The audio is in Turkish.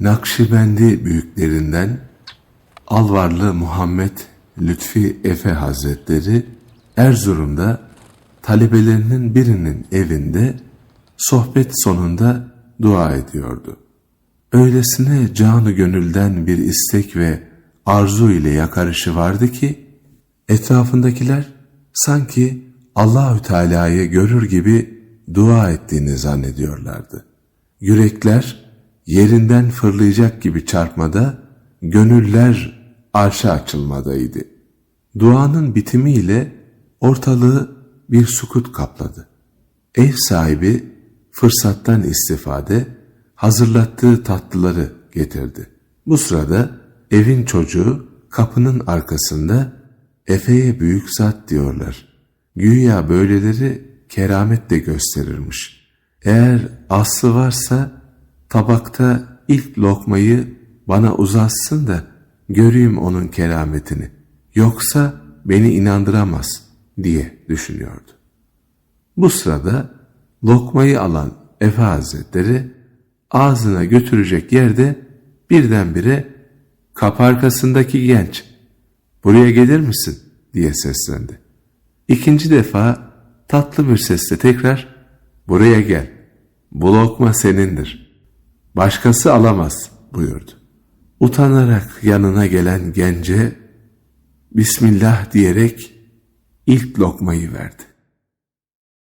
Nakşibendi büyüklerinden Alvarlı Muhammed Lütfi Efe Hazretleri Erzurum'da talebelerinin birinin evinde sohbet sonunda dua ediyordu. Öylesine canı gönülden bir istek ve arzu ile yakarışı vardı ki etrafındakiler sanki Allahü Teala'yı görür gibi dua ettiğini zannediyorlardı. Yürekler yerinden fırlayacak gibi çarpmada, gönüller arşa açılmadaydı. Duanın bitimiyle ortalığı bir sukut kapladı. Ev sahibi fırsattan istifade hazırlattığı tatlıları getirdi. Bu sırada evin çocuğu kapının arkasında Efe'ye büyük zat diyorlar. Güya böyleleri keramet de gösterirmiş. Eğer aslı varsa tabakta ilk lokmayı bana uzatsın da göreyim onun kerametini. Yoksa beni inandıramaz diye düşünüyordu. Bu sırada lokmayı alan Efe Hazretleri ağzına götürecek yerde birdenbire kapı arkasındaki genç buraya gelir misin diye seslendi. İkinci defa tatlı bir sesle tekrar buraya gel bu lokma senindir başkası alamaz buyurdu. Utanarak yanına gelen gence Bismillah diyerek ilk lokmayı verdi.